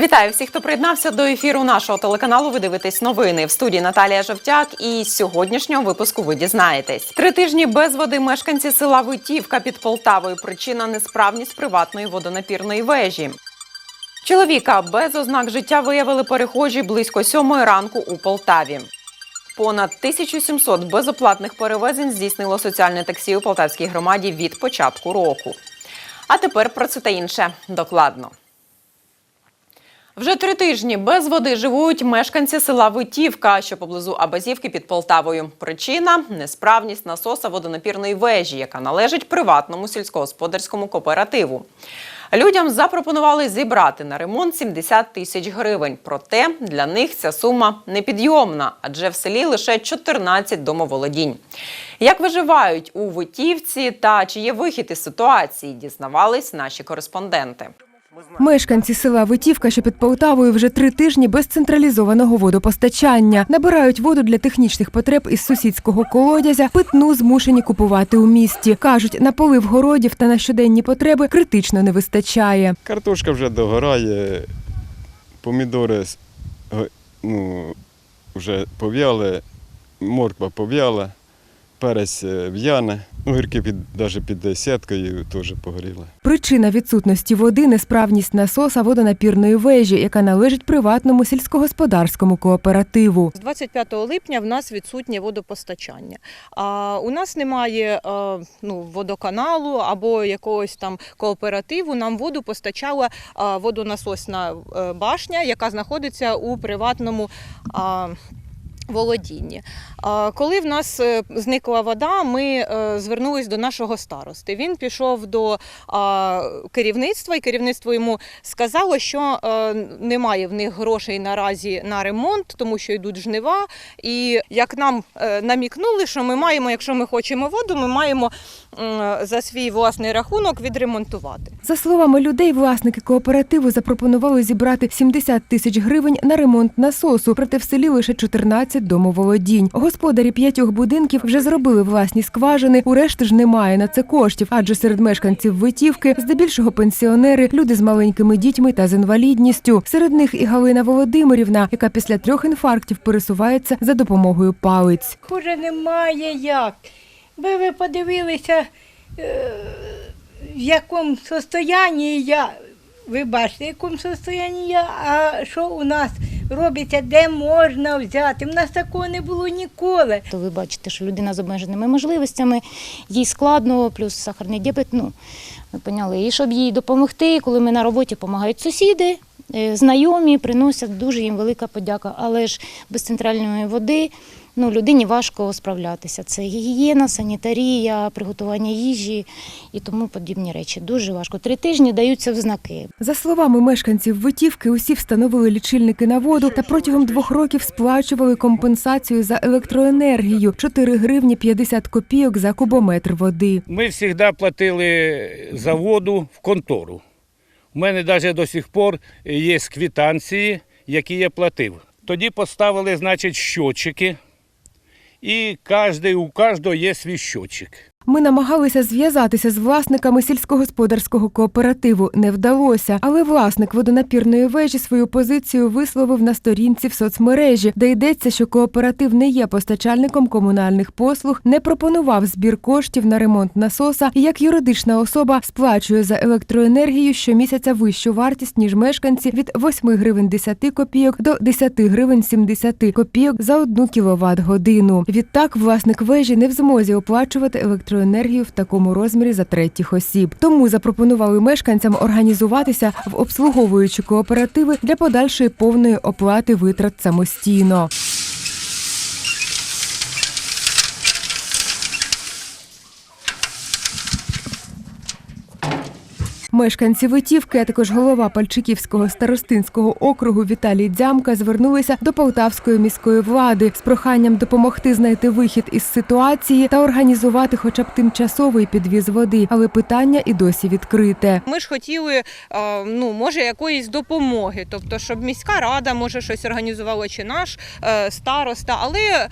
Вітаю всіх, хто приєднався до ефіру нашого телеканалу. Ви дивитесь новини в студії Наталія Жовтяк. І з сьогоднішнього випуску ви дізнаєтесь. Три тижні без води мешканці села Витівка під Полтавою. Причина несправність приватної водонапірної вежі. Чоловіка без ознак життя виявили перехожі близько сьомої ранку у Полтаві. Понад 1700 безоплатних перевезень здійснило соціальне таксі у Полтавській громаді від початку року. А тепер про це та інше докладно. Вже три тижні без води живуть мешканці села Витівка, що поблизу Абазівки під Полтавою. Причина несправність насоса водонапірної вежі, яка належить приватному сільськогосподарському кооперативу. Людям запропонували зібрати на ремонт 70 тисяч гривень. Проте для них ця сума непідйомна, адже в селі лише 14 домоволодінь. Як виживають у Витівці та чи є вихід із ситуації, дізнавались наші кореспонденти. Мешканці села Витівка, що під Полтавою, вже три тижні без централізованого водопостачання. Набирають воду для технічних потреб із сусідського колодязя. Питну змушені купувати у місті. кажуть, на полив городів та на щоденні потреби критично не вистачає. Картошка вже догорає, помідори ну, вже пов'яли, морква пов'яла, перець е, в'яне, огірки під, навіть під сіткою теж погоріли. Причина відсутності води несправність насоса водонапірної вежі, яка належить приватному сільськогосподарському кооперативу. З 25 липня в нас відсутнє водопостачання. А у нас немає е, ну, водоканалу або якогось там кооперативу. Нам воду постачала е, водонасосна е, башня, яка знаходиться у приватному. Володінні. Коли в нас е, зникла вода, ми е, звернулись до нашого старости. Він пішов до керівництва, і керівництво йому сказало, що е, немає в них грошей наразі на ремонт, тому що йдуть жнива. І як нам намікнули, що ми маємо, якщо ми хочемо воду, ми маємо за свій власний рахунок відремонтувати. За словами людей, власники кооперативу запропонували зібрати 70 тисяч гривень на ремонт насосу, проте в селі лише 14 домоволодінь. Господарі п'ятьох будинків вже зробили власні скважини. У решти ж немає на це коштів, адже серед мешканців Витівки здебільшого пенсіонери, люди з маленькими дітьми та з інвалідністю. Серед них і Галина Володимирівна, яка після трьох інфарктів пересувається за допомогою палиць. Хуже немає як. Ви ви подивилися, е, в якому состоянні я. Ви бачите, в якому состоянні я, а що у нас робиться, де можна взяти. У нас такого не було ніколи. То ви бачите, що людина з обмеженими можливостями, їй складно, плюс сахарний діабет. Ну, ми поняли. І щоб їй допомогти, коли ми на роботі допомагають сусіди, е, знайомі, приносять дуже їм велика подяка. Але ж без центральної води ну, людині важко справлятися. Це гігієна, санітарія, приготування їжі і тому подібні речі. Дуже важко. Три тижні даються в знаки. За словами мешканців Витівки, усі встановили лічильники на воду та протягом двох років сплачували компенсацію за електроенергію 4 гривні 50 копійок за кубометр води. Ми завжди платили за воду в контору. У мене навіть до сих пор є квитанції, які я платив. Тоді поставили, значить, щотчики, і кожний, у каждого є щотчик. Ми намагалися зв'язатися з власниками сільськогосподарського кооперативу. Не вдалося, але власник водонапірної вежі свою позицію висловив на сторінці в соцмережі, де йдеться, що кооператив не є постачальником комунальних послуг, не пропонував збір коштів на ремонт насоса і як юридична особа сплачує за електроенергію щомісяця вищу вартість ніж мешканці від 8 гривень 10 копійок до 10 гривень 70 копійок за одну кіловат годину. Відтак власник вежі не в змозі оплачувати електроенергію в такому розмірі за третіх осіб. Тому запропонували мешканцям організуватися в обслуговуючі кооперативи для подальшої повної оплати витрат самостійно. Мешканці Витівки, а також голова Пальчиківського старостинського округу Віталій Дзямка звернулися до Полтавської міської влади з проханням допомогти знайти вихід із ситуації та організувати хоча б тимчасовий підвіз води. Але питання і досі відкрите. Ми ж хотіли, е, ну, може, якоїсь допомоги, тобто, щоб міська рада може щось організувала, чи наш е, староста, але е,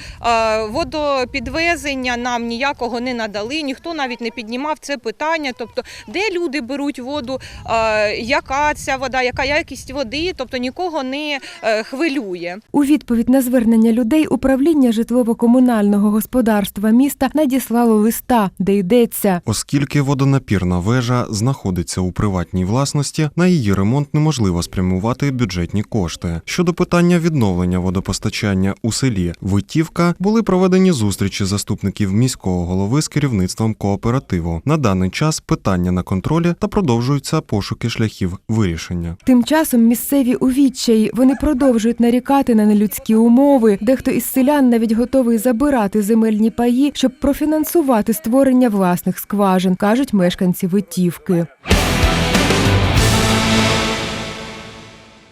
водопідвезення нам ніякого не надали, ніхто навіть не піднімав це питання. Тобто, де люди беруть воду, воду, е, яка ця вода, яка якість води, тобто нікого не е, хвилює. У відповідь на звернення людей управління житлово-комунального господарства міста надіслало листа, де йдеться. Оскільки водонапірна вежа знаходиться у приватній власності, на її ремонт неможливо спрямувати бюджетні кошти. Щодо питання відновлення водопостачання у селі Витівка були проведені зустрічі заступників міського голови з керівництвом кооперативу. На даний час питання на контролі та продовжуються пошуки шляхів вирішення. Тим часом місцеві у відчаї вони продовжують нарікати на нелюдські умови. Дехто із селян навіть готовий забирати земельні паї, щоб профінансувати створення власних скважин, кажуть мешканці Витівки.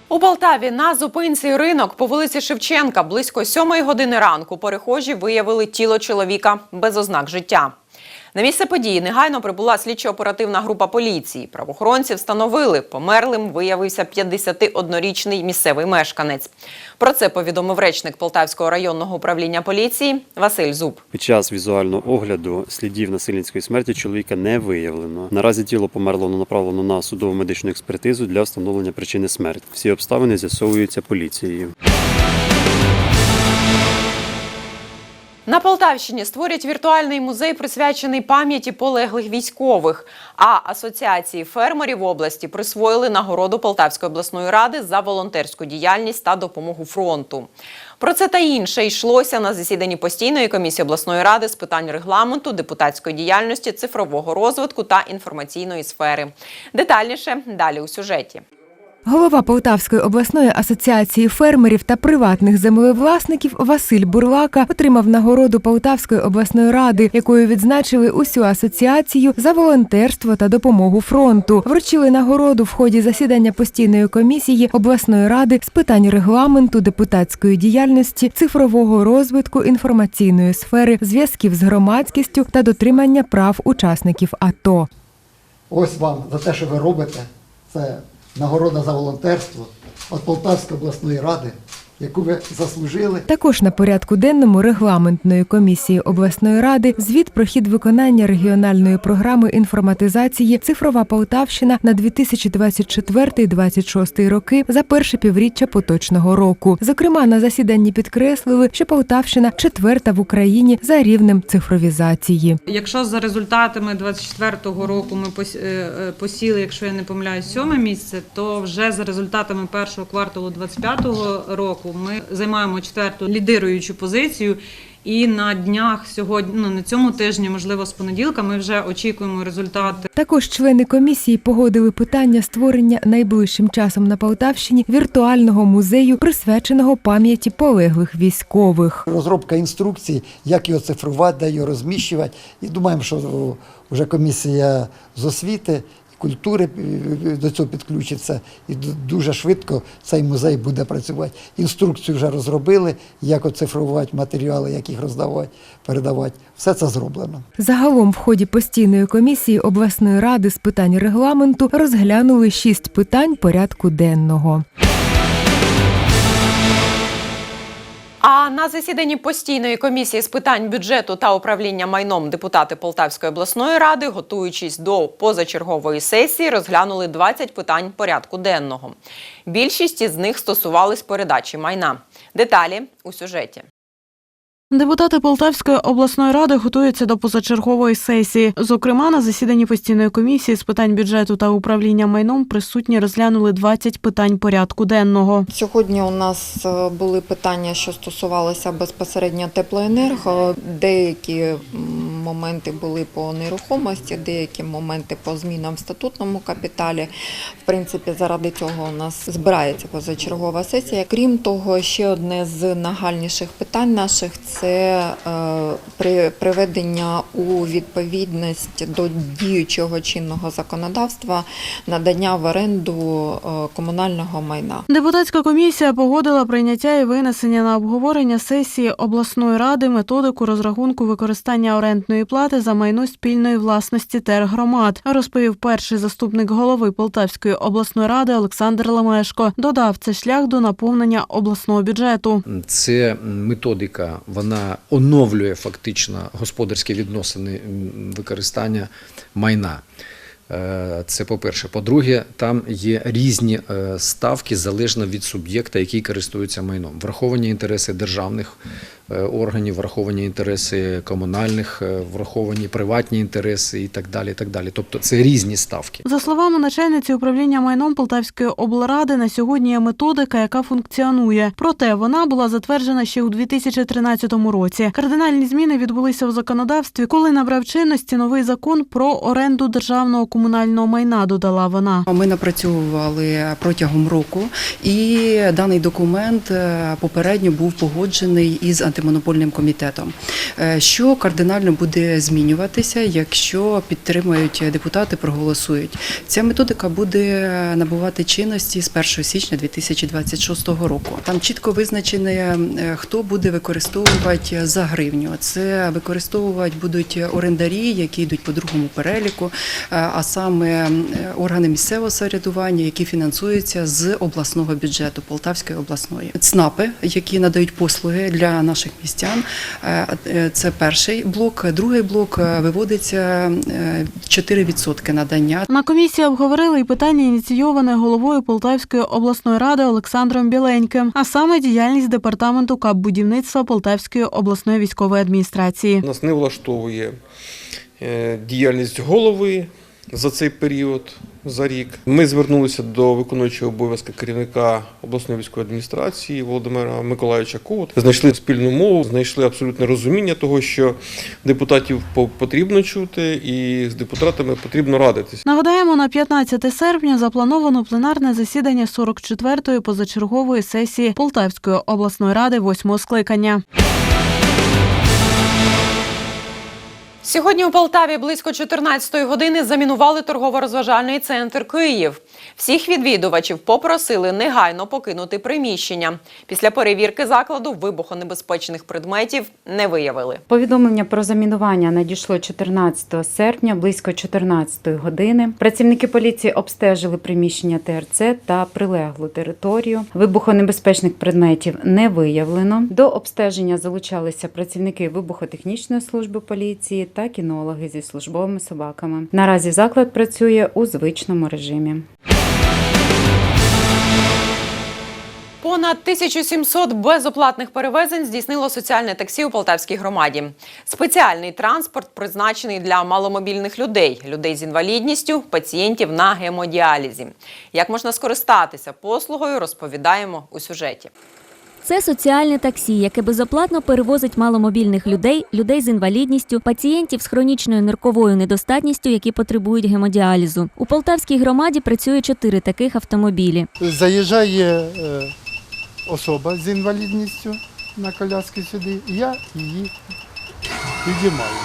У Полтаві на зупинці ринок по вулиці Шевченка близько сьомої години ранку перехожі виявили тіло чоловіка без ознак життя. На місце події негайно прибула слідчо-оперативна група поліції. Правоохоронці встановили, померлим виявився 51-річний місцевий мешканець. Про це повідомив речник Полтавського районного управління поліції Василь Зуб. Під час візуального огляду слідів насильницької смерті чоловіка не виявлено. Наразі тіло померло направлено на судово медичну експертизу для встановлення причини смерті. Всі обставини з'ясовуються поліцією. На Полтавщині створять віртуальний музей, присвячений пам'яті полеглих військових. А асоціації фермерів області присвоїли нагороду Полтавської обласної ради за волонтерську діяльність та допомогу фронту. Про це та інше йшлося на засіданні постійної комісії обласної ради з питань регламенту, депутатської діяльності, цифрового розвитку та інформаційної сфери. Детальніше далі у сюжеті. Голова Полтавської обласної асоціації фермерів та приватних землевласників Василь Бурлака отримав нагороду Полтавської обласної ради, якою відзначили усю асоціацію за волонтерство та допомогу фронту. Вручили нагороду в ході засідання постійної комісії обласної ради з питань регламенту, депутатської діяльності, цифрового розвитку, інформаційної сфери, зв'язків з громадськістю та дотримання прав учасників АТО. Ось вам за те, що ви робите. Це нагорода за волонтерство від Полтавської обласної ради, яку ви заслужили. Також на порядку денному регламентної комісії обласної ради звіт про хід виконання регіональної програми інформатизації Цифрова Полтавщина на 2024-2026 роки за перше півріччя поточного року. Зокрема, на засіданні підкреслили, що Полтавщина четверта в Україні за рівнем цифровізації. Якщо за результатами 24-го року ми е, е, посіли, якщо я не помиляюсь, сьоме місце, то вже за результатами першого кварталу 25-го року ми займаємо четверту лідируючу позицію. І на днях сьогодні, ну на цьому тижні, можливо, з понеділка, ми вже очікуємо результати Також члени комісії погодили питання створення найближчим часом на Полтавщині віртуального музею, присвяченого пам'яті полеглих військових. Розробка інструкцій, як його цифрувати, де його розміщувати. І думаємо, що вже комісія з освіти. Культури е, до цього підключиться і дуже швидко цей музей буде працювати. Інструкцію вже розробили, як оцифрувати матеріали, як їх роздавати, передавати. Все це зроблено. Загалом в ході постійної комісії обласної ради з питань регламенту розглянули шість питань порядку денного. А на засіданні постійної комісії з питань бюджету та управління майном депутати Полтавської обласної ради, готуючись до позачергової сесії, розглянули 20 питань порядку денного. Більшість із них стосувались передачі майна. Деталі у сюжеті. Депутати Полтавської обласної ради готуються до позачергової сесії. Зокрема, на засіданні постійної комісії з питань бюджету та управління майном присутні розглянули 20 питань порядку денного. Сьогодні у нас е, були питання, що стосувалися безпосередньо теплоенерго. Деякі моменти були по нерухомості, деякі моменти по змінам в статутному капіталі. В принципі, заради цього у нас збирається позачергова сесія. Крім того, ще одне з нагальніших питань наших це е, при- приведення у відповідність до діючого чинного законодавства надання в оренду е, комунального майна. Депутатська комісія погодила прийняття і винесення на обговорення сесії обласної ради методику розрахунку використання орендної плати за майно спільної власності тергромад, розповів перший заступник голови Полтавської обласної ради Олександр Лемешко. Додав, це шлях до наповнення обласного бюджету. Це методика, вона оновлює фактично господарські відносини використання майна. Е, Це по-перше. По-друге, там є різні е, ставки залежно від суб'єкта, який користується майном. Враховані інтереси державних органів, враховані інтереси комунальних, е, враховані приватні інтереси і так далі. І так далі. Тобто це різні ставки. За словами начальниці управління майном Полтавської облради, на сьогодні є методика, яка функціонує. Проте вона була затверджена ще у 2013 році. Кардинальні зміни відбулися в законодавстві, коли набрав чинності новий закон про оренду державного комунального майна. Додала вона. Ми напрацьовували протягом року, і даний документ е, попередньо був погоджений із антимонопольним комітетом. Е, Що кардинально буде змінюватися, якщо підтримають депутати, проголосують. Ця методика буде набувати чинності з 1 січня 2026 року. Там чітко визначено, е, хто буде використовувати за гривню. Це використовувати будуть орендарі, які йдуть по другому переліку, е, а саме е, органи місцевого самоврядування, які фінансуються з обласного бюджету Полтавської обласної. ЦНАПи, які надають послуги для наших містян. е, е, Це перший блок. Другий блок е, виводиться е, 4% надання. На комісії обговорили і питання ініційоване головою Полтавської обласної ради Олександром Біленьким, а саме діяльність департаменту КАП будівництва Полтавської обласної військової адміністрації. Нас не влаштовує діяльність голови за цей період, за рік. Ми звернулися до виконуючого обов'язки керівника обласної військової адміністрації Володимира Миколаївича Ковут. Знайшли спільну мову, знайшли абсолютне розуміння того, що депутатів по- потрібно чути, і з депутатами потрібно радитись. Нагадаємо, на 15 серпня заплановано пленарне засідання 44-ї позачергової сесії Полтавської обласної ради 8 скликання. Сьогодні у Полтаві близько 14-ї години замінували торгово-розважальний центр Київ. Всіх відвідувачів попросили негайно покинути приміщення. Після перевірки закладу вибухонебезпечних предметів не виявили. Повідомлення про замінування надійшло 14 серпня близько 14 години. Працівники поліції обстежили приміщення ТРЦ та прилеглу територію. Вибухонебезпечних предметів не виявлено. До обстеження залучалися працівники вибухотехнічної служби поліції та кінологи зі службовими собаками. Наразі заклад працює у звичному режимі. Понад 1700 безоплатних перевезень здійснило соціальне таксі у Полтавській громаді. Спеціальний транспорт призначений для маломобільних людей, людей з інвалідністю, пацієнтів на гемодіалізі. Як можна скористатися послугою, розповідаємо у сюжеті. Це соціальне таксі, яке безоплатно перевозить маломобільних людей, людей з інвалідністю, пацієнтів з хронічною нирковою недостатністю, які потребують гемодіалізу. У Полтавській громаді працює чотири таких автомобілі. Заїжджає е, особа з інвалідністю на коляски сюди, і я її підіймаю.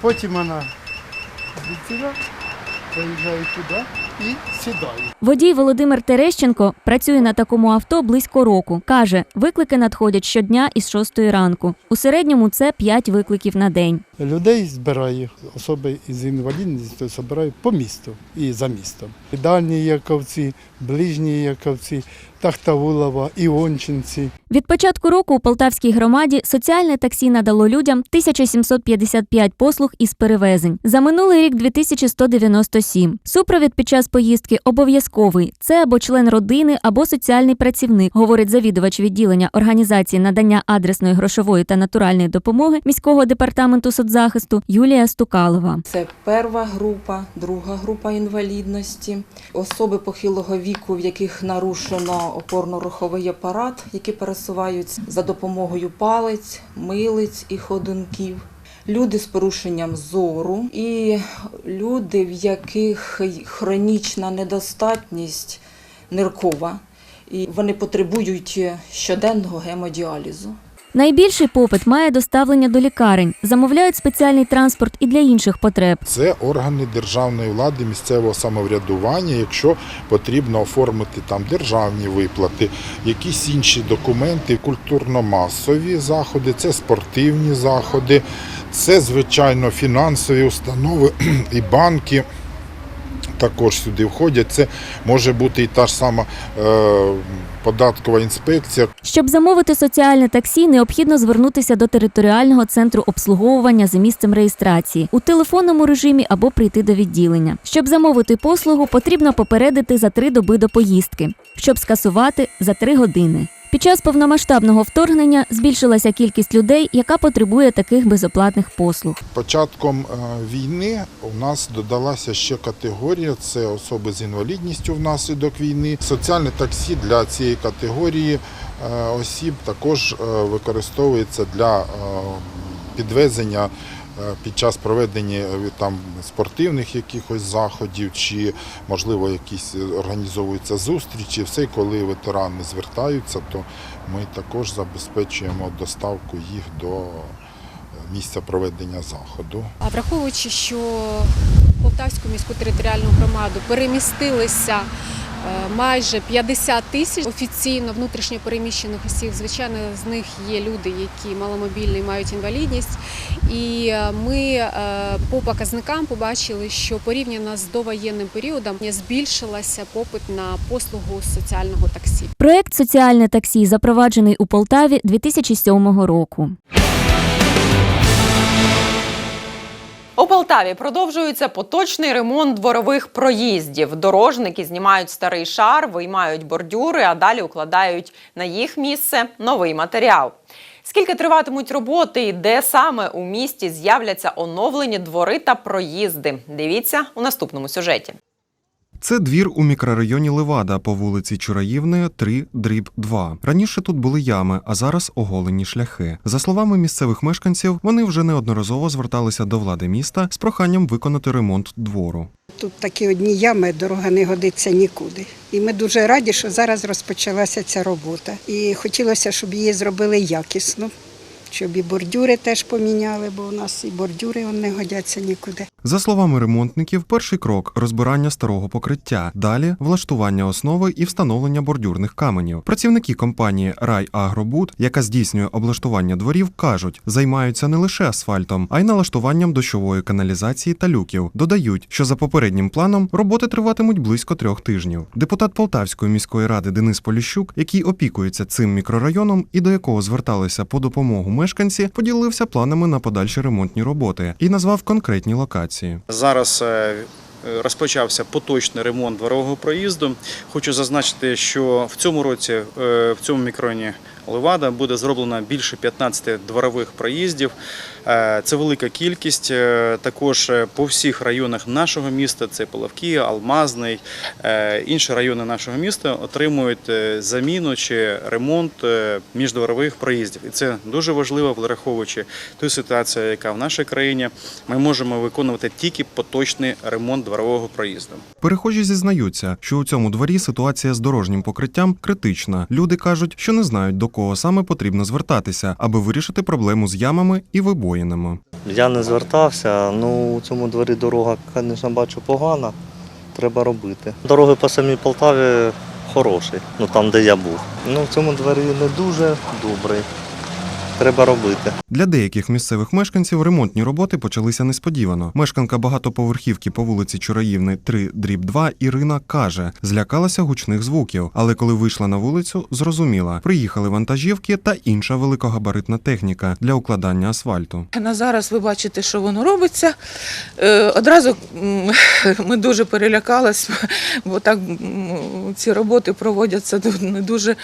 Потім вона звідси приїжджає туди і сідає. Водій Володимир Терещенко працює на такому авто близько року. Каже, виклики надходять щодня із 6 ранку. У середньому це 5 викликів на день. Людей збираю, особи із інвалідністю збираю по місту і за містом. Дальні яковці, ближні яковці, Тахтавулова, Іончинці. Від початку року у Полтавській громаді соціальне таксі надало людям 1755 послуг із перевезень. За минулий рік 2197. Супровід під час поїздки обов'язковий. Це або член родини, або соціальний працівник, говорить завідувач відділення організації надання адресної грошової та натуральної допомоги міського департаменту соцзахисту Юлія Стукалова. Це перша група, друга група інвалідності, особи похилого віку, в яких нарушено опорно-руховий апарат, які пересуваються за допомогою палець, милиць і ходунків. Люди з порушенням зору і люди, в яких хронічна недостатність ниркова, і вони потребують щоденного гемодіалізу. Найбільший попит має доставлення до лікарень. Замовляють спеціальний транспорт і для інших потреб. Це органи державної влади, місцевого самоврядування, якщо потрібно оформити там державні виплати, якісь інші документи, культурно-масові заходи, це спортивні заходи, це звичайно фінансові установи і банки. Також сюди входять. Це може бути і та ж сама е, податкова інспекція. Щоб замовити соціальне таксі, необхідно звернутися до територіального центру обслуговування за місцем реєстрації у телефонному режимі або прийти до відділення. Щоб замовити послугу, потрібно попередити за три доби до поїздки, щоб скасувати за три години. Під час повномасштабного вторгнення збільшилася кількість людей, яка потребує таких безоплатних послуг. Початком е, війни у нас додалася ще категорія це особи з інвалідністю внаслідок війни. Соціальне таксі для цієї категорії е, осіб також е, використовується для підвезення під час проведення е, там спортивних якихось заходів, чи можливо якісь е, організовуються зустрічі. Все, коли ветерани звертаються, то ми також забезпечуємо доставку їх до е, місця проведення заходу. А враховуючи, що Полтавську міську територіальну громаду перемістилися е, майже 50 тисяч офіційно внутрішньо переміщених осіб, звичайно, з них є люди, які маломобільні, мають інвалідність. І е, ми е, по показникам побачили, що порівняно з довоєнним періодом збільшилася попит на послугу соціального таксі. Проект Соціальне таксі запроваджений у Полтаві 2007 року. У Полтаві продовжується поточний ремонт дворових проїздів. Дорожники знімають старий шар, виймають бордюри, а далі укладають на їх місце новий матеріал. Скільки триватимуть роботи і де саме у місті з'являться оновлені двори та проїзди? Дивіться у наступному сюжеті. Це двір у мікрорайоні Левада по вулиці Чураївної, 3, дріб 2. Раніше тут були ями, а зараз оголені шляхи. За словами місцевих мешканців, вони вже неодноразово зверталися до влади міста з проханням виконати ремонт двору. Тут такі одні ями, дорога не годиться нікуди. І ми дуже раді, що зараз розпочалася ця робота. І хотілося, щоб її зробили якісно, щоб і бордюри теж поміняли, бо у нас і бордюри не годяться нікуди. За словами ремонтників, перший крок розбирання старого покриття, далі влаштування основи і встановлення бордюрних каменів. Працівники компанії «Райагробуд», яка здійснює облаштування дворів, кажуть, займаються не лише асфальтом, а й налаштуванням дощової каналізації та люків. Додають, що за попереднім планом роботи триватимуть близько трьох тижнів. Депутат Полтавської міської ради Денис Поліщук, який опікується цим мікрорайоном і до якого зверталися по допомогу мешканці, поділився планами на подальші ремонтні роботи і назвав конкретні локації. Зараз е, розпочався поточний ремонт дворового проїзду. Хочу зазначити, що в цьому році е, в цьому мікрорайоні Левада буде зроблено більше 15 дворових проїздів. Е, Це велика кількість. Е, Також е, по всіх районах нашого міста, це Половки, Алмазний, інші райони нашого міста отримують заміну чи ремонт міждворових проїздів. І це дуже важливо, враховуючи ту ситуацію, яка в нашій країні. Ми можемо виконувати тільки поточний ремонт дворового проїзду. Перехожі зізнаються, що у цьому дворі ситуація з дорожнім покриттям критична. Люди кажуть, що не знають до кого саме потрібно звертатися, аби вирішити проблему з ямами і вибоїнами. Я не звертався, ну у цьому дворі дорога, звісно, бачу погана, треба робити. Дороги по самій Полтаві хороші, ну там, де я був. Ну в цьому дворі не дуже добрий. Треба робити. Для деяких місцевих мешканців ремонтні роботи почалися несподівано. Мешканка багатоповерхівки по вулиці Чураївни 3 дріб 2 Ірина каже, злякалася гучних звуків, але коли вийшла на вулицю, зрозуміла, приїхали вантажівки та інша великогабаритна техніка для укладання асфальту. На зараз ви бачите, що воно робиться. Е, Одразу ми дуже перелякались, бо так ці роботи проводяться не дуже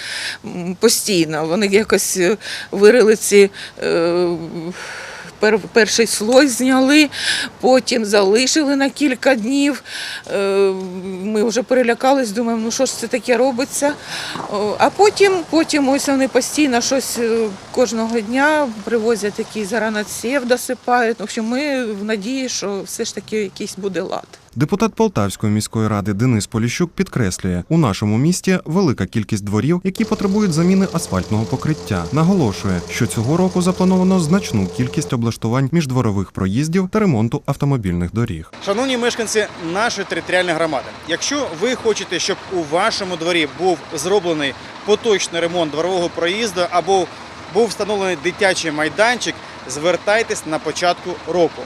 постійно. Вони якось е, вирили ці. е, Перший слой зняли, потім залишили на кілька днів. Е, Ми вже перелякались, думаємо, ну що ж це таке робиться. А потім, потім ось вони постійно щось е, кожного дня привозять якийсь заранаців, досипають. В общем, ми в надії, що все ж таки якийсь буде лад. Депутат Полтавської міської ради Денис Поліщук підкреслює, у нашому місті велика кількість дворів, які потребують заміни асфальтного покриття. Наголошує, що цього року заплановано значну кількість облаштувань міждворових проїздів та ремонту автомобільних доріг. Шановні мешканці нашої територіальної громади, якщо ви хочете, щоб у вашому дворі був зроблений поточний ремонт дворового проїзду або був встановлений дитячий майданчик, звертайтесь на початку року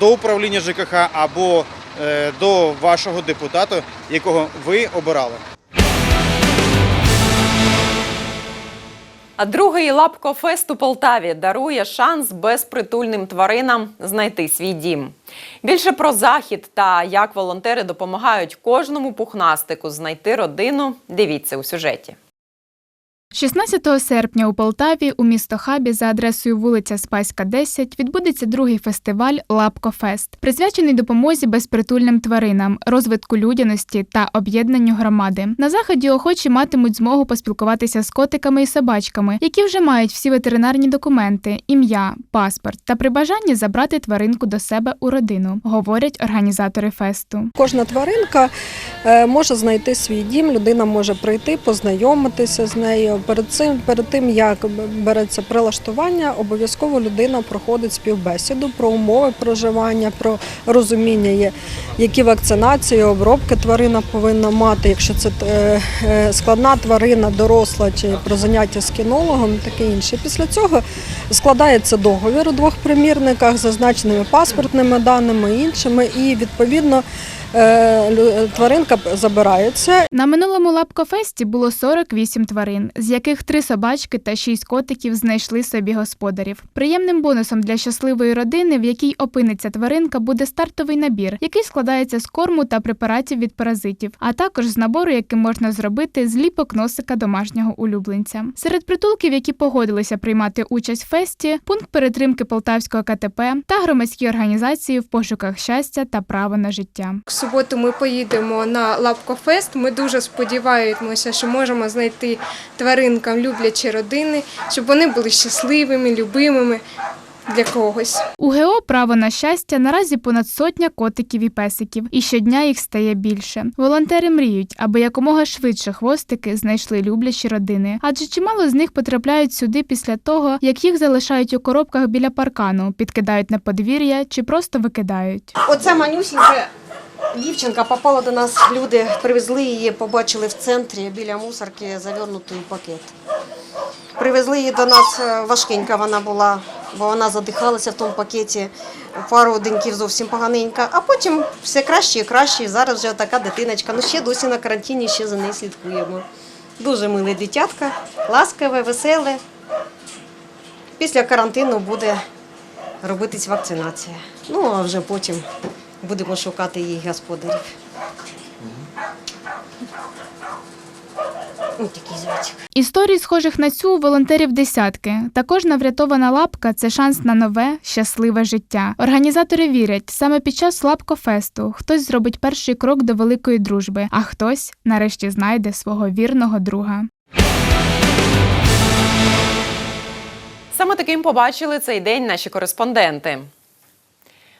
до управління ЖКХ або е, до вашого депутата, якого ви обирали. А другий лапкофест у Полтаві дарує шанс безпритульним тваринам знайти свій дім. Більше про захід та як волонтери допомагають кожному пухнастику знайти родину. Дивіться у сюжеті. 16 серпня у Полтаві у місто Хабі за адресою вулиця Спаська, 10 відбудеться другий фестиваль Лапкофест, присвячений допомозі безпритульним тваринам, розвитку людяності та об'єднанню громади. На заході охочі матимуть змогу поспілкуватися з котиками і собачками, які вже мають всі ветеринарні документи, ім'я, паспорт та при бажанні забрати тваринку до себе у родину, говорять організатори фесту. Кожна тваринка е, може знайти свій дім, людина може прийти, познайомитися з нею. Перед цим, перед тим як береться прилаштування, обов'язково людина проходить співбесіду про умови проживання, про розуміння, які вакцинації, обробки тварина повинна мати, якщо це е, е, складна тварина, доросла чи про заняття з кінологом, таке інше. Після цього складається договір у двох примірниках зазначеними паспортними даними іншими, і відповідно тваринка забирається На минулому лапкофесті було 48 тварин, з яких три собачки та шість котиків знайшли собі господарів. Приємним бонусом для щасливої родини, в якій опиниться тваринка, буде стартовий набір, який складається з корму та препаратів від паразитів, а також з набору, яким можна зробити зліпок носика домашнього улюбленця. Серед притулків, які погодилися приймати участь в фесті, пункт перетримки Полтавського КТП та громадські організації в пошуках щастя та права на життя. Суботу ми поїдемо на Лапкофест. Ми дуже сподіваємося, що можемо знайти тваринкам люблячі родини, щоб вони були щасливими, любимими для когось. У ГО право на щастя наразі понад сотня котиків і песиків, і щодня їх стає більше. Волонтери мріють, аби якомога швидше хвостики знайшли люблячі родини, адже чимало з них потрапляють сюди після того, як їх залишають у коробках біля паркану, підкидають на подвір'я чи просто викидають. Оця манюсінька дівчинка попала до нас. Люди привезли її, побачили в центрі біля мусорки завернутий пакет. Привезли її до нас е, важкенька вона була, бо вона задихалася в тому пакеті. Пару деньків зовсім поганенька, а потім все краще і краще. Зараз вже така дитиночка. Ну ще досі на карантині, ще за нею слідкуємо. Дуже миле дитятка, ласкаве, веселе. Після карантину буде робитись вакцинація. Ну а вже потім будемо шукати її господарів. Ось такий зайчик. Історій, схожих на цю, у волонтерів десятки. Та кожна врятована лапка це шанс на нове, щасливе життя. Організатори вірять, саме під час лапкофесту хтось зробить перший крок до великої дружби, а хтось нарешті знайде свого вірного друга. Саме таким побачили цей день наші кореспонденти.